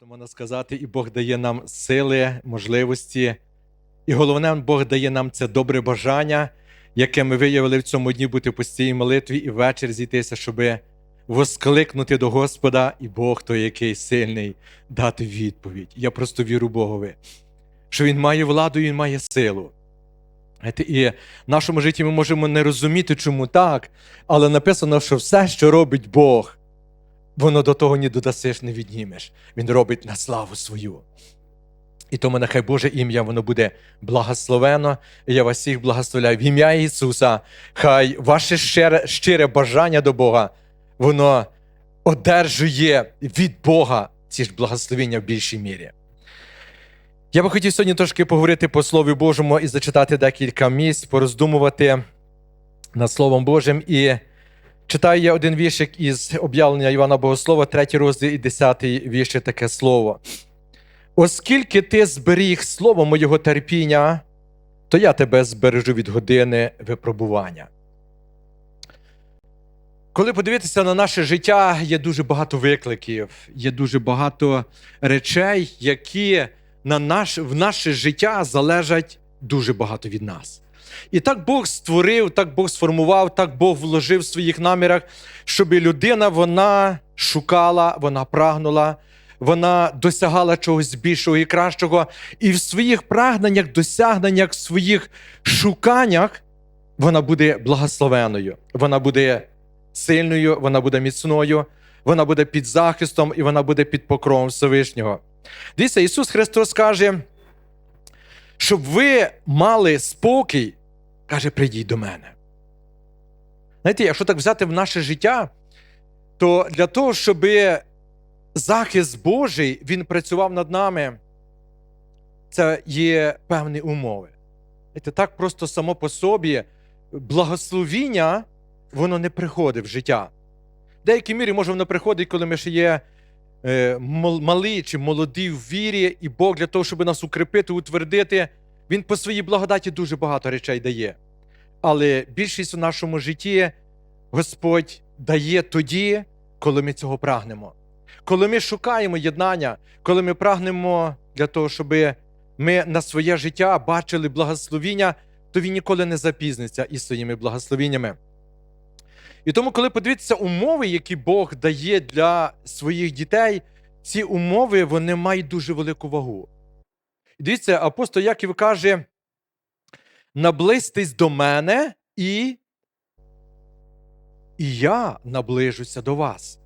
То можна сказати, і Бог дає нам сили, можливості. І головне, Бог дає нам це добре бажання, яке ми виявили в цьому дні бути в постійній молитві і ввечері зійтися, щоб воскликнути до Господа, і Бог той, який сильний, дати відповідь. Я просто віру Богові, що Він має владу, Він має силу. І в нашому житті ми можемо не розуміти, чому так, але написано, що все, що робить Бог, воно до того ні додасиш, не віднімеш. Він робить на славу свою. І тому нехай Боже ім'я воно буде благословено. І я вас всіх благословляю. В ім'я Ісуса, хай ваше щире, щире бажання до Бога, воно одержує від Бога ці ж благословення в більшій мірі. Я би хотів сьогодні трошки поговорити по Слові Божому і зачитати декілька місць, пороздумувати над Словом Божим. І читаю я один віршик із об'явлення Івана Богослова, третій розділ і десятий вірші таке слово. Оскільки ти зберіг слово моєго терпіння, то я тебе збережу від години випробування. Коли подивитися на наше життя, є дуже багато викликів, є дуже багато речей, які на наш, в наше життя залежать дуже багато від нас. І так Бог створив, так Бог сформував, так Бог вложив в своїх намірах, щоб людина вона шукала, вона прагнула, вона досягала чогось більшого і кращого. І в своїх прагненнях, досягненнях, в своїх шуканнях вона буде благословеною, вона буде сильною, вона буде міцною, вона буде під захистом і вона буде під покровом Всевишнього. Дивіться, Ісус Христос каже, щоб ви мали спокій, каже, прийдіть до мене. Знаєте, якщо так взяти в наше життя, то для того, щоб захист Божий він працював над нами, це є певні умови. Знаєте, так просто само по собі благословіння, воно не приходить в життя. В деякій мірі може воно приходить, коли ми ще є е, малі чи молоді в вірі, і Бог для того, щоб нас укріпити, утвердити, Він по своїй благодаті дуже багато речей дає. Але більшість у нашому житті Господь дає тоді, коли ми цього прагнемо. Коли ми шукаємо єднання, коли ми прагнемо для того, щоб ми на своє життя бачили благословіння, то він ніколи не запізниться із своїми благословіннями. І тому, коли подивитися умови, які Бог дає для своїх дітей, ці умови вони мають дуже велику вагу. Дивіться, апостол Яків каже: наблизьтесь до мене, і, і я наближуся до вас.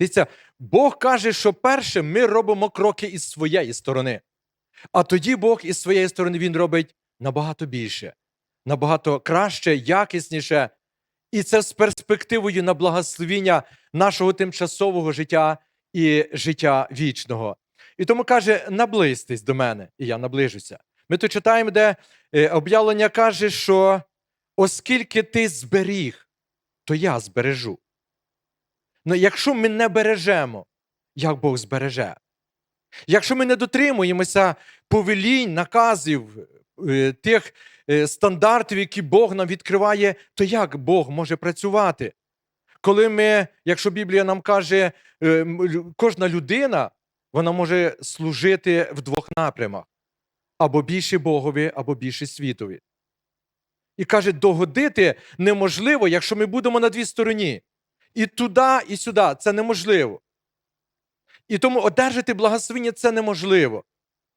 Дивіться, Бог каже, що перше ми робимо кроки із своєї сторони. А тоді Бог із своєї сторони Він робить набагато більше, набагато краще, якісніше. І це з перспективою на благословіння нашого тимчасового життя і життя вічного. І тому каже: наблизьтесь до мене, і я наближуся. Ми тут читаємо, де е, об'явлення каже, що оскільки ти зберіг, то я збережу. Ну, якщо ми не бережемо, як Бог збереже? Якщо ми не дотримуємося повелінь, наказів, е, тих е, стандартів, які Бог нам відкриває, то як Бог може працювати? Коли ми, якщо Біблія нам каже, кожна людина вона може служити в двох напрямах: або більше Богові, або більше світові. І каже, догодити неможливо, якщо ми будемо на дві стороні. І туди, і сюди. Це неможливо. І тому одержати благословення це неможливо.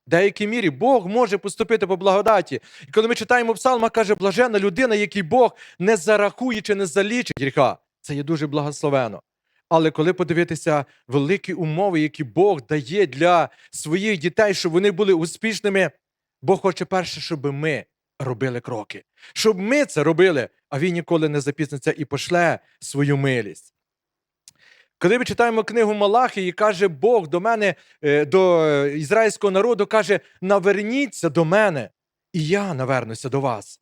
В деякій мірі Бог може поступити по благодаті. І коли ми читаємо псалма, каже, блажена людина, який Бог не зарахує чи не залічить гріха. Це є дуже благословено. Але коли подивитися великі умови, які Бог дає для своїх дітей, щоб вони були успішними, Бог хоче перше, щоб ми робили кроки, щоб ми це робили, а він ніколи не запізниться і пошле свою милість. Коли ми читаємо книгу Малахи, і каже Бог до мене, е, до ізраїльського народу, каже: наверніться до мене, і я навернуся до вас.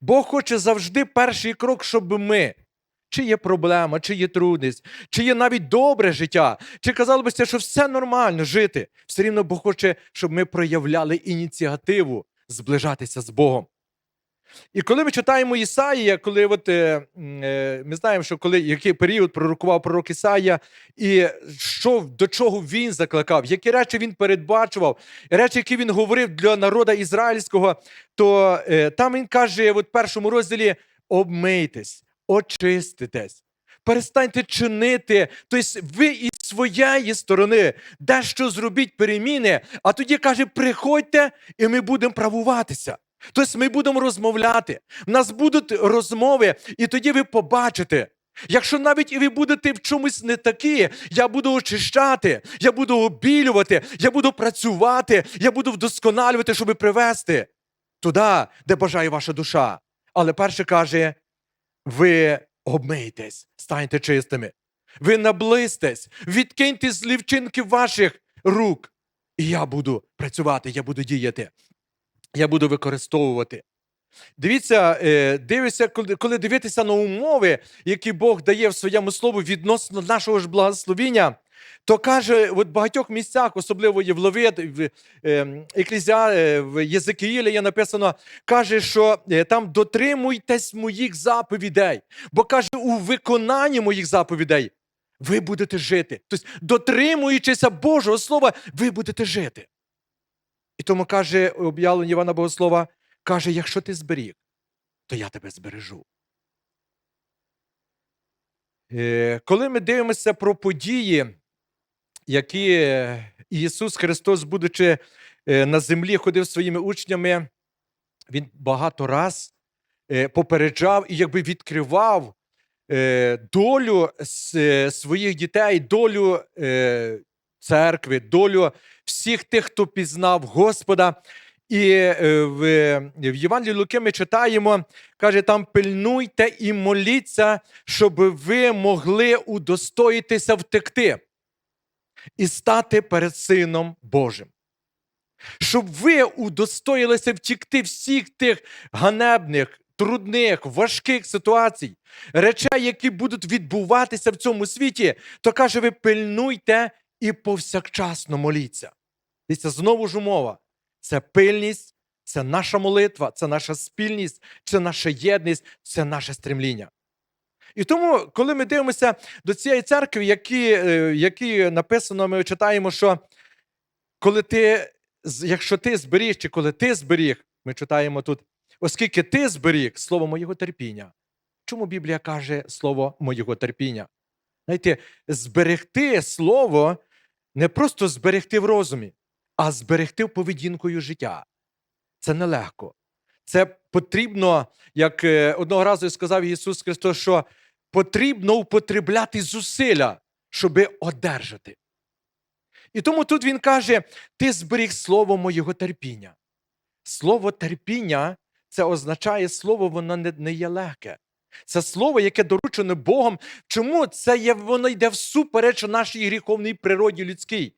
Бог хоче завжди перший крок, щоб ми. Чи є проблема, чи є трудність, чи є навіть добре життя, чи казало б, що все нормально жити. Все рівно Бог хоче, щоб ми проявляли ініціативу зближатися з Богом. І коли ми читаємо Ісаїя, коли от, е, е, ми знаємо, що коли який період пророкував пророк Ісаїя, і що, до чого він закликав, які речі він передбачував, речі, які він говорив для народу ізраїльського, то е, там він каже, в першому розділі: обмийтесь, очиститесь, перестаньте чинити. Тобто ви із своєї сторони дещо зробіть переміни, а тоді каже: приходьте, і ми будемо правуватися. Тобто ми будемо розмовляти, в нас будуть розмови, і тоді ви побачите. Якщо навіть і ви будете в чомусь не такі, я буду очищати, я буду обілювати, я буду працювати, я буду вдосконалювати, щоб привести туди, де бажає ваша душа. Але перше каже: ви обмийтесь, станьте чистими. Ви наблизьтесь, відкиньте злі вчинки ваших рук. І я буду працювати, я буду діяти я буду використовувати. Дивіться, дивіться, коли, дивитися на умови, які Бог дає в своєму слові відносно нашого ж благословіння, то каже, от в багатьох місцях, особливо є в Левит, в е, Еклезіа, е, в Єзекіїлі є написано, каже, що е, там дотримуйтесь моїх заповідей, бо каже, у виконанні моїх заповідей ви будете жити. Тобто, дотримуючися Божого Слова, ви будете жити. І тому каже об'явлення Івана Богослова, каже: якщо ти зберіг, то я тебе збережу. Е, Коли ми дивимося про події, які Ісус Христос, будучи е, на землі, ходив своїми учнями, Він багато раз е, попереджав і якби відкривав е, долю е, своїх дітей, долю е, церкви, долю всіх тих, хто пізнав Господа. І е, в, в Євангелії Луки ми читаємо, каже, там пильнуйте і моліться, щоб ви могли удостоїтися втекти і стати перед Сином Божим. Щоб ви удостоїлися втікти всіх тих ганебних, трудних, важких ситуацій, речей, які будуть відбуватися в цьому світі, то каже, ви пильнуйте і повсякчасно моліться. Дивіться, знову ж умова. Це пильність, це наша молитва, це наша спільність, це наша єдність, це наше стремління. І тому, коли ми дивимося до цієї церкви, які, е, які написано, ми читаємо, що коли ти, якщо ти зберіг, чи коли ти зберіг, ми читаємо тут, оскільки ти зберіг слово моєго терпіння. Чому Біблія каже слово моєго терпіння? Знаєте, зберегти слово не просто зберегти в розумі, а зберегти поведінкою життя. Це нелегко. Це потрібно, як е, одного разу сказав Ісус Христос, що потрібно употребляти зусилля, щоби одержати. І тому тут Він каже: ти зберіг слово моєго терпіння. Слово терпіння це означає слово, воно не, є легке. Це слово, яке доручене Богом. Чому це є, воно йде всупереч нашій гріховній природі людській?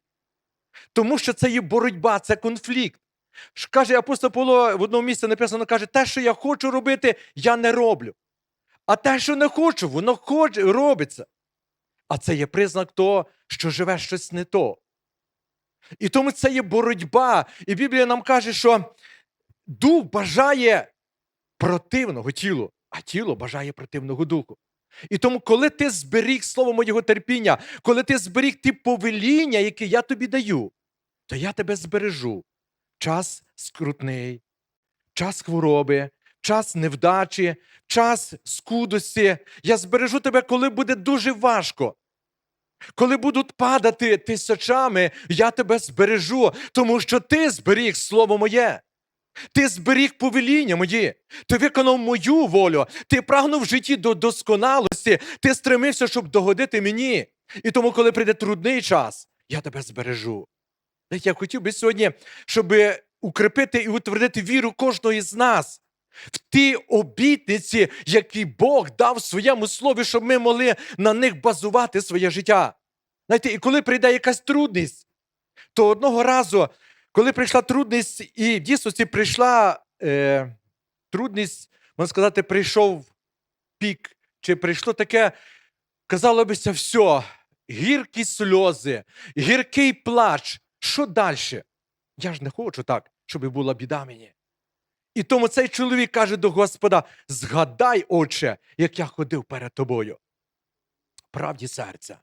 Тому що це є боротьба, це конфлікт. Каже апостол Павло в одному місці написано, каже, те, що я хочу робити, я не роблю. А те, що не хочу, воно хоче, робиться. А це є признак того, що живе щось не то. І тому це є боротьба. І Біблія нам каже, що дух бажає противного тілу, а тіло бажає противного духу. І тому, коли ти зберіг слово моєго терпіння, коли ти зберіг ті повеління, які я тобі даю, то я тебе збережу. Час скрутний, час хвороби, час невдачі, час скудості. Я збережу тебе, коли буде дуже важко. Коли будуть падати тисячами, я тебе збережу, тому що ти зберіг слово моє. Ти зберіг повеління мої, ти виконав мою волю, ти прагнув в житті до досконалості, ти стремився, щоб догодити мені. І тому, коли прийде трудний час, я тебе збережу. Я хотів би сьогодні, щоб укріпити і утвердити віру кожного із нас в ті обітниці, які Бог дав в своєму слові, щоб ми могли на них базувати своє життя. Знаєте, і коли прийде якась трудність, то одного разу, коли прийшла трудність, і в дійсності прийшла е, трудність, можна сказати, прийшов пік, чи прийшло таке, казало бися, все, гіркі сльози, гіркий плач. Що далі? Я ж не хочу так, щоб була біда мені. І тому цей чоловік каже до Господа: згадай, отче, як я ходив перед тобою. Правді серця.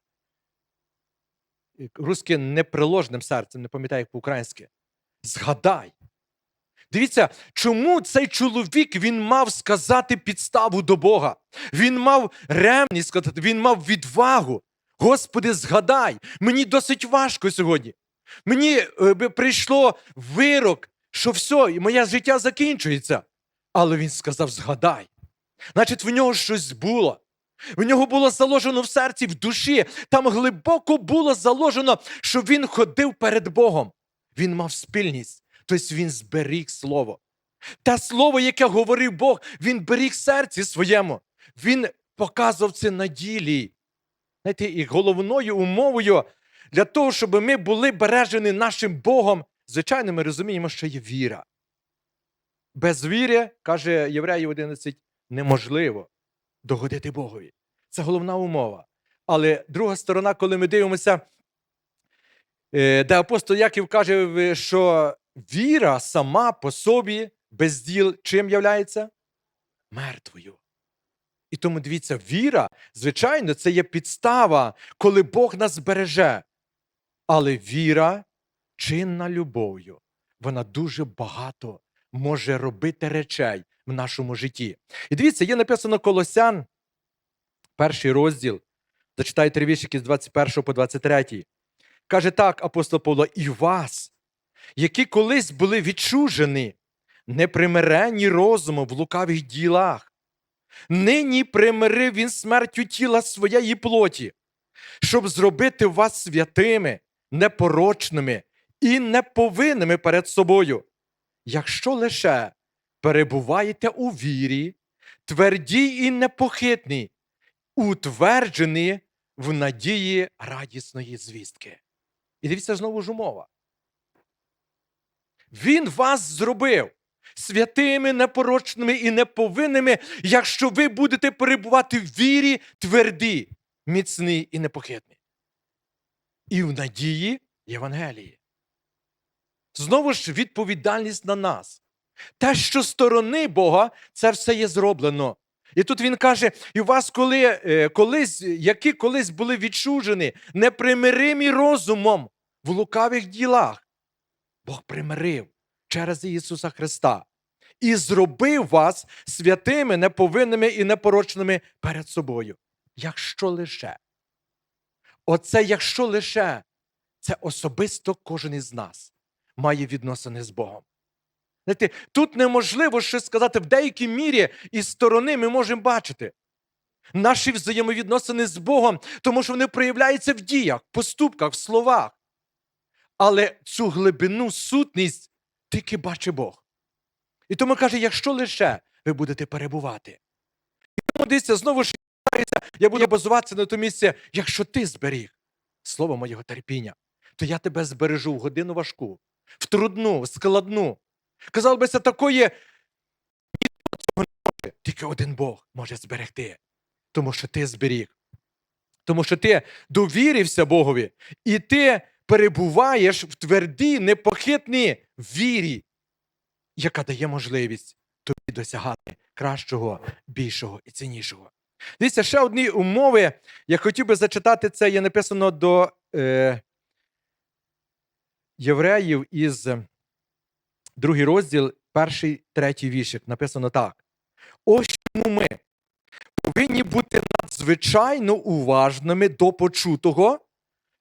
Руське неприложним серцем, не пам'ятаю, як по-українськи. Згадай. Дивіться, чому цей чоловік він мав сказати підставу до Бога. Він мав ремність сказати, він мав відвагу. Господи, згадай, мені досить важко сьогодні. Мені е, прийшло вирок, що все, і моє життя закінчується. Але він сказав: згадай. Значить, в нього щось було. В нього було заложено в серці, в душі. Там глибоко було заложено, що він ходив перед Богом. Він мав спільність, тобто він зберіг слово. Те слово, яке говорив Бог, він беріг серці своєму. Він показував це на ділі. Знаєте, і головною умовою для того, щоб ми були бережені нашим Богом, звичайно, ми розуміємо, що є віра. Без віри, каже Євреїв 11, неможливо догодити Богові. Це головна умова. Але друга сторона, коли ми дивимося, е, де апостол Яків каже, що віра сама по собі без діл чим являється? Мертвою. І тому дивіться, віра, звичайно, це є підстава, коли Бог нас береже. Але віра, чинна любов'ю, вона дуже багато може робити речей в нашому житті. І дивіться, є написано Колосян, перший розділ. Зачитайте три віршики з 21 по 23. Каже так, апостол Павло, і вас, які колись були відчужені, непримирені розумом в лукавих ділах. Нині примирив він смертю тіла своєї плоті, щоб зробити вас святими, непорочними і неповинними перед собою. Якщо лише перебуваєте у вірі, твердій і непохитні, утверджені в надії радісної звістки. І дивіться знову ж умова. Він вас зробив святими, непорочними і неповинними, якщо ви будете перебувати в вірі тверді, міцні і непохитні. І в надії Євангелії. Знову ж відповідальність на нас. Те, що сторони Бога, це все є зроблено. І тут він каже: і у вас, коли, е, колись, які колись були відчужені, непримиримі розумом в лукавих ділах, Бог примирив через Ісуса Христа і зробив вас святими, неповинними і непорочними перед собою. Якщо лише. Оце, якщо лише, це особисто кожен із нас має відносини з Богом. Знаєте, Тут неможливо щось сказати в деякій мірі із сторони ми можемо бачити. Наші взаємовідносини з Богом, тому що вони проявляються в діях, поступках, в словах. Але цю глибину, сутність тільки бачить Бог. І тому каже, якщо лише ви будете перебувати. І тому дивіться, знову ж я буду базуватися на тому місці, якщо ти зберіг слово моєго терпіння, то я тебе збережу в годину важку, в трудну, складну. Казав би, це такої цього не може. Тільки один Бог може зберегти, тому що ти зберіг. Тому що ти довірився Богові, і ти перебуваєш в твердій, непохитній вірі, яка дає можливість тобі досягати кращого, більшого і ціннішого. Дивіться, ще одні умови. Я хотів би зачитати це, є написано до е, євреїв із другий розділ, перший, третій віршик. Написано так. Ось чому ми повинні бути надзвичайно уважними до почутого,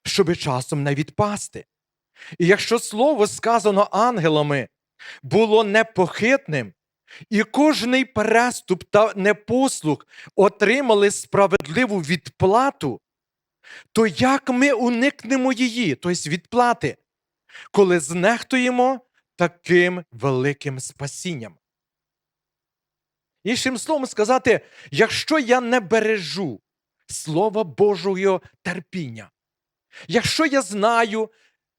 щоби часом не відпасти. І якщо слово, сказано ангелами, було непохитним, і кожний переступ та непослух отримали справедливу відплату, то як ми уникнемо її, тобто відплати, коли знехтуємо таким великим спасінням? Іншим словом сказати, якщо я не бережу Слова Божого терпіння, якщо я знаю,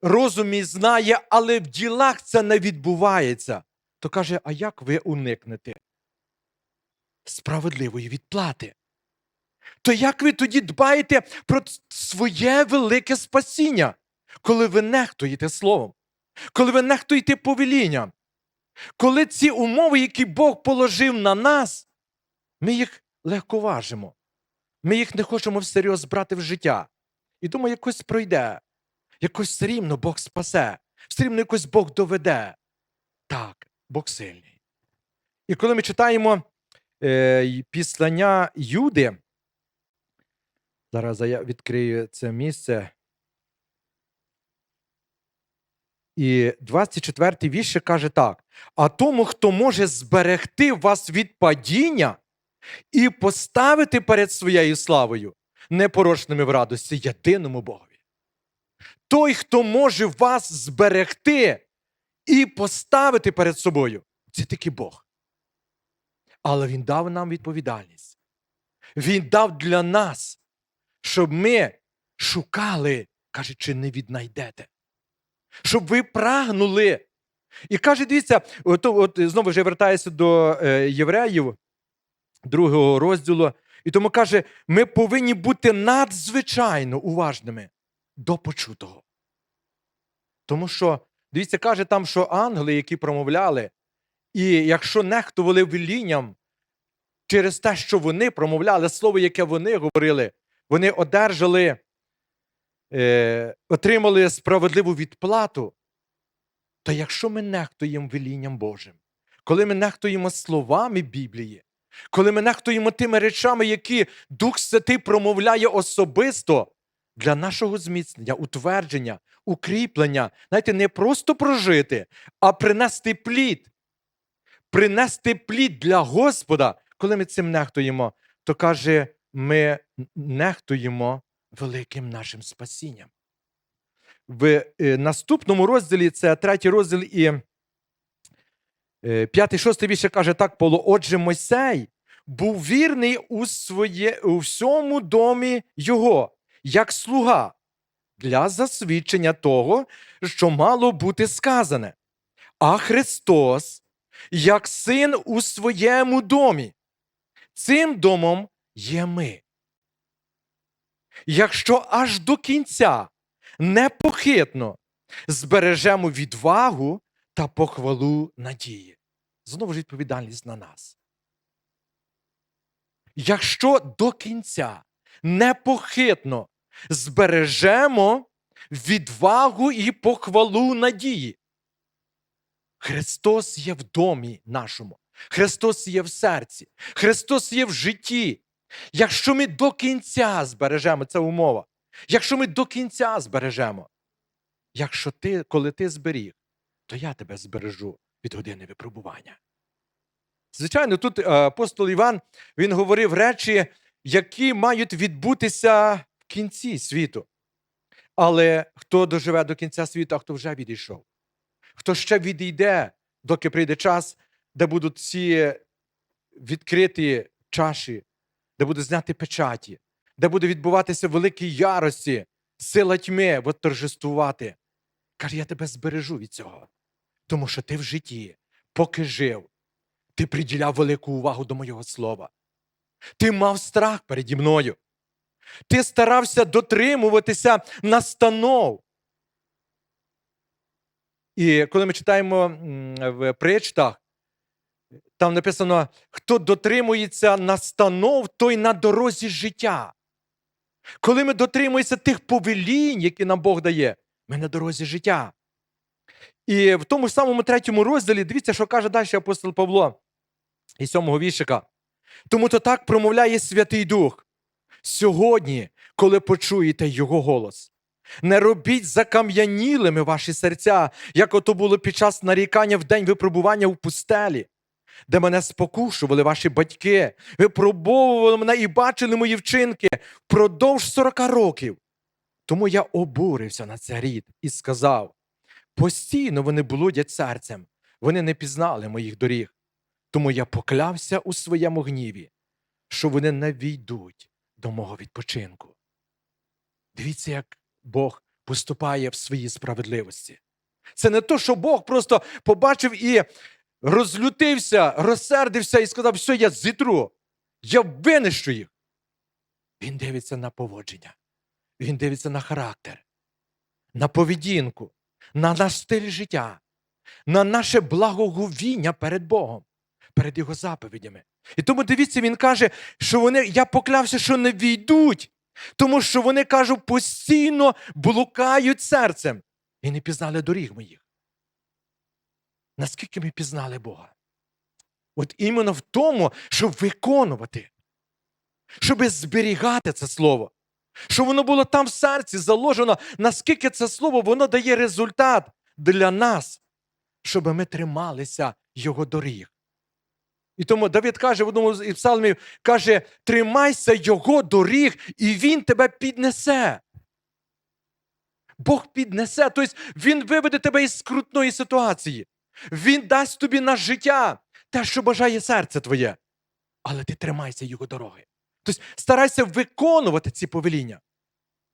розум мій знає, але в ділах це не відбувається, то каже, а як ви уникнете справедливої відплати? То як ви тоді дбаєте про своє велике спасіння, коли ви нехтуєте словом, коли ви нехтуєте повелінням? Коли ці умови, які Бог положив на нас, ми їх легковажимо. Ми їх не хочемо всерйоз брати в життя. І думаю, якось пройде, якось все рівно Бог спасе, все рівно якось Бог доведе. Так, Бог сильний. І коли ми читаємо е, післання Юди, зараз я відкрию це місце. І 24-й вірш каже так: а тому, хто може зберегти вас від падіння і поставити перед своєю славою, непорочними в радості, єдиному Богові. Той, хто може вас зберегти і поставити перед собою, це тільки Бог. Але Він дав нам відповідальність. Він дав для нас, щоб ми шукали, каже, чи не віднайдете. Щоб ви прагнули. І каже, дивіться, от, от знову вже вертаюся до е, євреїв, другого розділу. І тому каже, ми повинні бути надзвичайно уважними до почутого. Тому що, дивіться, каже там, що ангели, які промовляли, і якщо нехтували велінням через те, що вони промовляли, слово, яке вони говорили, вони одержали, е, отримали справедливу відплату, то якщо ми нехтуємо велінням Божим, коли ми нехтуємо словами Біблії, коли ми нехтуємо тими речами, які Дух Святий промовляє особисто для нашого зміцнення, утвердження, укріплення, знаєте, не просто прожити, а принести плід. Принести плід для Господа, коли ми цим нехтуємо, то каже, ми нехтуємо великим нашим спасінням. В е, наступному розділі, це третій розділ і е, п'ятий, шостий вірш каже так, Павло, отже, Мойсей був вірний у, своє, у всьому домі його, як слуга, для засвідчення того, що мало бути сказане. А Христос, як син у своєму домі, цим домом є ми. Якщо аж до кінця непохитно збережемо відвагу та похвалу надії. Знову ж відповідальність на нас. Якщо до кінця непохитно збережемо відвагу і похвалу надії, Христос є в домі нашому, Христос є в серці, Христос є в житті. Якщо ми до кінця збережемо, це умова. Якщо ми до кінця збережемо, якщо ти, коли ти зберіг, то я тебе збережу від години випробування. Звичайно, тут е, апостол Іван він говорив речі, які мають відбутися в кінці світу. Але хто доживе до кінця світу, а хто вже відійшов, хто ще відійде, доки прийде час, де будуть ці відкриті чаші, де будуть зняти печаті, де буде відбуватися в великій ярості, сила тьми торжествувати. Каже, я тебе збережу від цього. Тому що ти в житті, поки жив, ти приділяв велику увагу до моєго слова. Ти мав страх переді мною. Ти старався дотримуватися настанов. І коли ми читаємо в причтах, там написано: хто дотримується настанов, той на дорозі життя. Коли ми дотримуємося тих повелінь, які нам Бог дає, ми на дорозі життя. І в тому ж самому третьому розділі, дивіться, що каже далі апостол Павло із сьомого віршика. Тому то так промовляє Святий Дух. Сьогодні, коли почуєте Його голос, не робіть закам'янілими ваші серця, як ото було під час нарікання в день випробування в пустелі, де мене спокушували ваші батьки, випробовували мене і бачили мої вчинки впродовж сорока років. Тому я обурився на цей рід і сказав: постійно вони блудять серцем, вони не пізнали моїх доріг. Тому я поклявся у своєму гніві, що вони не війдуть до мого відпочинку. Дивіться, як Бог поступає в своїй справедливості. Це не то, що Бог просто побачив і розлютився, розсердився і сказав, все, я зітру, я винищу їх. Він дивиться на поводження, він дивиться на характер, на поведінку, на наш стиль життя. на наше благоговіння перед Богом, перед Його заповідями. І тому дивіться, він каже, що вони, я поклявся, що не війдуть, тому що вони кажуть, постійно блукають серцем і не пізнали доріг моїх. Наскільки ми пізнали Бога? От іменно в тому, щоб виконувати, щоб зберігати це слово, щоб воно було там в серці заложено, наскільки це слово воно дає результат для нас, щоб ми трималися його доріг. І тому Давид каже в одному з псалмів, каже: тримайся його доріг, і він тебе піднесе. Бог піднесе, тобто Він виведе тебе із скрутної ситуації. Він дасть тобі на життя те, що бажає серце твоє. Але ти тримайся його дороги. Тобто старайся виконувати ці повеління.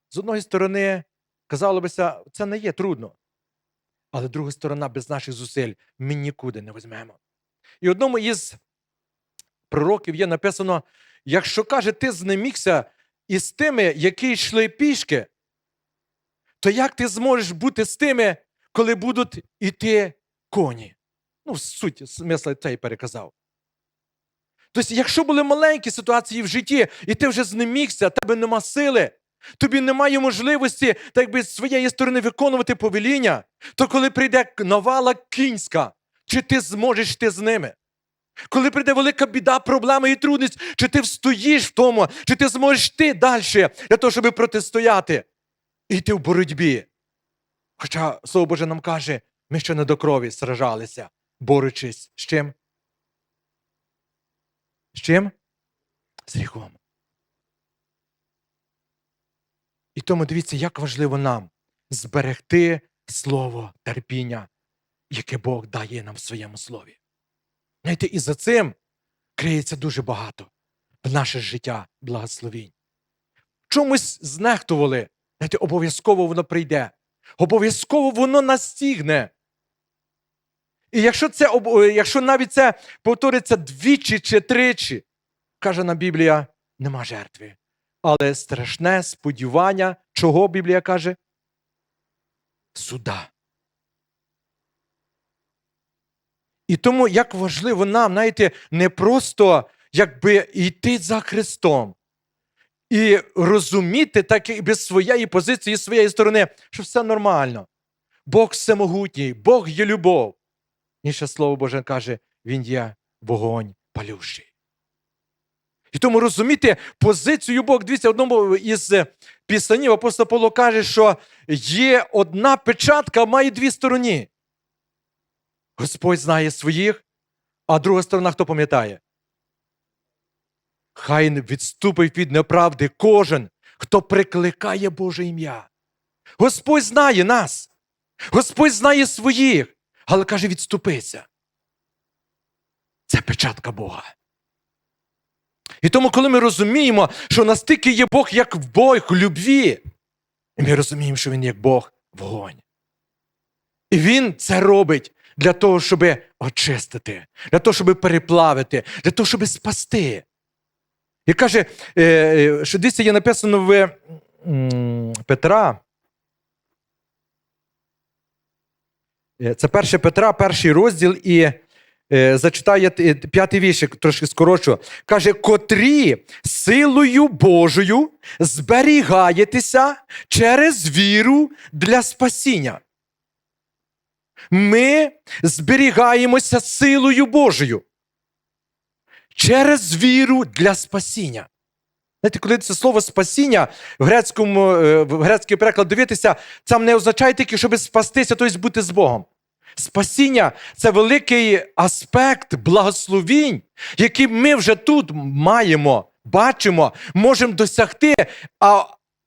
З одної сторони, казало бися, це не є трудно. Але друга сторона, без наших зусиль ми нікуди не візьмемо. І одному із пророків є написано: якщо каже, ти знемігся із тими, які йшли пішки, то як ти зможеш бути з тими, коли будуть іти коні? Ну, суть смисла цей переказав. Тобто, якщо були маленькі ситуації в житті, і ти вже знемігся, тебе нема сили, тобі немає можливості так би, з своєї сторони виконувати повеління, то коли прийде навала кінська, чи ти зможеш ти з ними? Коли прийде велика біда, проблема і трудність, чи ти встоїш в тому, чи ти зможеш ти далі для того, щоб протистояти і йти в боротьбі. Хоча Слово Боже нам каже, ми ще не до крові сражалися, борючись з чим? З чим? З гріхом. І тому дивіться, як важливо нам зберегти слово терпіння, яке Бог дає нам в своєму слові. Знаєте, і за цим криється дуже багато в наше життя благословінь. Чомусь знехтували, знаєте, обов'язково воно прийде. Обов'язково воно настігне. І якщо це, е, якщо навіть це повториться двічі чи тричі, каже нам Біблія, нема жертви. Але страшне сподівання, чого Біблія каже? Суда. І тому як важливо нам, знаєте, не просто якби йти за Христом і розуміти, так і без своєї позиції, своєї сторони, що все нормально. Бог всемогутній, Бог є любов. Інше слово Боже каже, Він є вогонь палющий. І тому розуміти позицію Бога. Дивіться, одному із пісанів апостол Павло каже, що є одна печатка, має дві сторони. Господь знає своїх, а друга сторона хто пам'ятає? Хай відступить від неправди кожен, хто прикликає Боже ім'я. Господь знає нас. Господь знає своїх, але каже, відступися. Це печатка Бога. І тому, коли ми розуміємо, що настільки є Бог як в Бог любві, і ми розуміємо, що Він як Бог вогонь. І Він це робить для того, щоб очистити, для того, щоб переплавити, для того, щоб спасти. І каже, е, е, що десь є написано в Петра. Це перше Петра, перший розділ, і е, зачитає е, п'ятий віршик, трошки скорочу. Каже, котрі силою Божою зберігаєтеся через віру для спасіння. Ми зберігаємося силою Божою через віру для спасіння. Знаєте, коли це слово спасіння в грецькому, е, в грецький переклад дивитися, це не означає тільки, щоб спастися, тобто бути з Богом. Спасіння це великий аспект благословінь, який ми вже тут маємо, бачимо, можемо досягти. А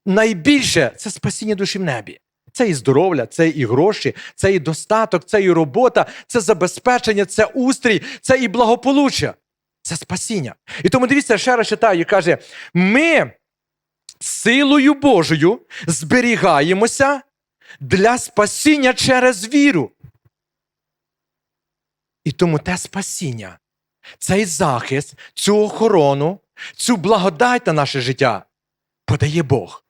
найбільше це спасіння душі в небі. Це і здоров'я, це і гроші, це і достаток, це і робота, це забезпечення, це устрій, це і благополуччя. Це спасіння. І тому дивіться, ще раз читаю, каже: ми силою Божою зберігаємося для спасіння через віру. І тому те спасіння, цей захист, цю охорону, цю благодать на наше життя подає Бог.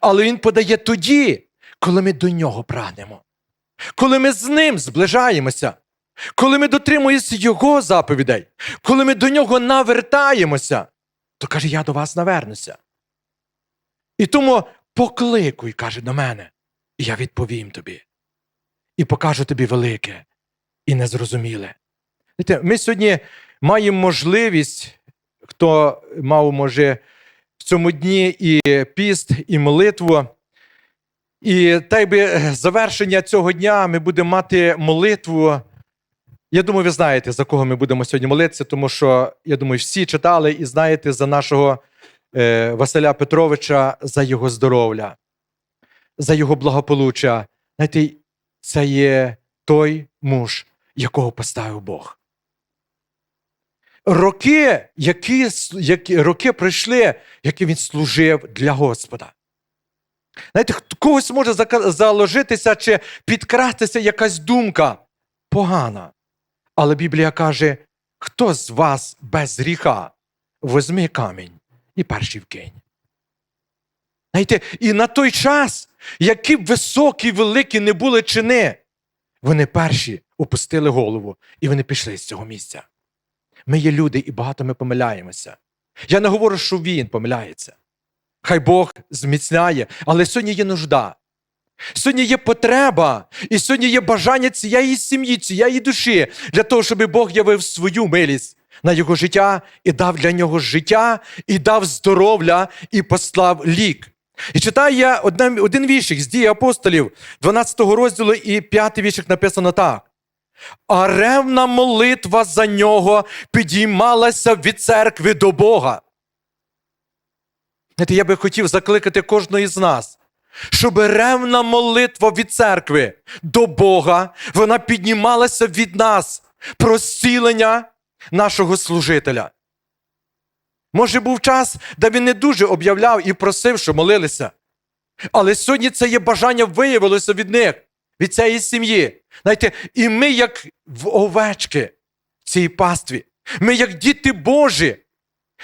Але Він подає тоді, коли ми до нього прагнемо. коли ми з ним зближаємося, коли ми дотримуємося Його заповідей, коли ми до нього навертаємося, то каже, я до вас навернуся. І тому покликуй, каже до мене, і я відповім тобі. І покажу тобі велике і незрозуміле. Знаєте, Ми сьогодні маємо можливість, хто мав, може, в цьому дні і піст, і молитву. І так би завершення цього дня ми будемо мати молитву. Я думаю, ви знаєте, за кого ми будемо сьогодні молитися, тому що, я думаю, всі читали і знаєте за нашого е, Василя Петровича, за його здоров'я, за його благополуччя. Знаєте, це є той муж, якого поставив Бог. Роки, які, які роки пройшли, які він служив для Господа. Знаєте, когось може заложитися чи підкрастися якась думка погана. Але Біблія каже: хто з вас без гріха возьми камінь і перший вкинь. Знаєте, і на той час, які б високі, великі не були чини, вони перші опустили голову і вони пішли з цього місця. Ми є люди і багато ми помиляємося. Я не говорю, що він помиляється. Хай Бог зміцняє, але сьогодні є нужда. Сьогодні є потреба, і сьогодні є бажання цієї сім'ї, цієї душі для того, щоб Бог явив свою милість на його життя і дав для нього життя, і дав здоров'я, і послав лік. І читаю я один віршик з дії апостолів, 12 розділу і 5 віршик написано так. А ревна молитва за нього підіймалася від церкви до Бога. Знаєте, я би хотів закликати кожного із нас, щоб ревна молитва від церкви до Бога, вона піднімалася від нас про зцілення нашого служителя. Може, був час, де він не дуже об'являв і просив, що молилися. Але сьогодні це є бажання виявилося від них, від цієї сім'ї. Знаєте, і ми, як в овечки в цій пастві, ми, як діти Божі,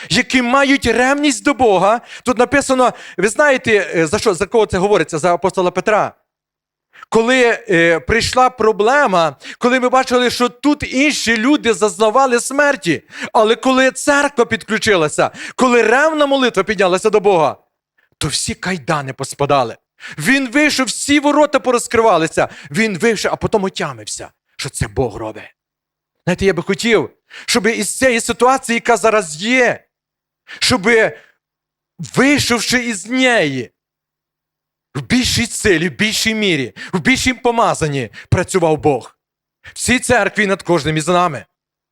які мають ревність до Бога. Тут написано, ви знаєте, е, за що за кого це говориться? За апостола Петра. Коли е, прийшла проблема, коли ми бачили, що тут інші люди зазнавали смерті, але коли церква підключилася, коли ревна молитва піднялася до Бога, то всі кайдани поспадали. Він вийшов, всі ворота порозкривалися. Він вийшов, а потім отямився, що це Бог робить. Знаєте, я би хотів, щоб із цієї ситуації, яка зараз є, щоб, вийшовши із неї, в більшій силі, в більшій мірі, в більшій помазанні працював Бог. В цій церкві над кожним із нами.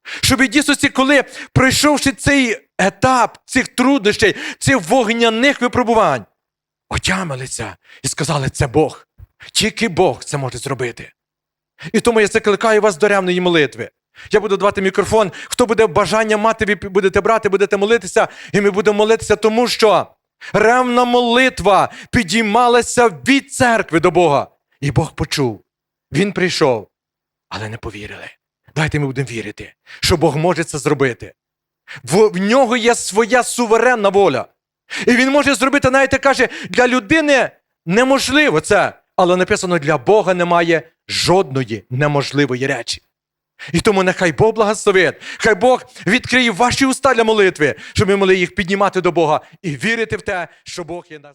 Щоб в дійсності, коли пройшовши цей етап цих труднощей, цих вогняних випробувань, отямилися і сказали, це Бог. Тільки Бог це може зробити. І тому я закликаю вас до ревної молитви. Я буду давати мікрофон. Хто буде бажання мати, ви будете брати, будете молитися, і ми будемо молитися, тому що ревна молитва підіймалася від церкви до Бога. І Бог почув. Він прийшов, але не повірили. Давайте ми будемо вірити, що Бог може це зробити. В, в нього є своя суверенна воля. І він може зробити, навіть каже, для людини неможливо це, але написано, для Бога немає жодної неможливої речі. І тому нехай Бог благословить, хай Бог відкриє ваші уста для молитви, щоб ми могли їх піднімати до Бога і вірити в те, що Бог є нас.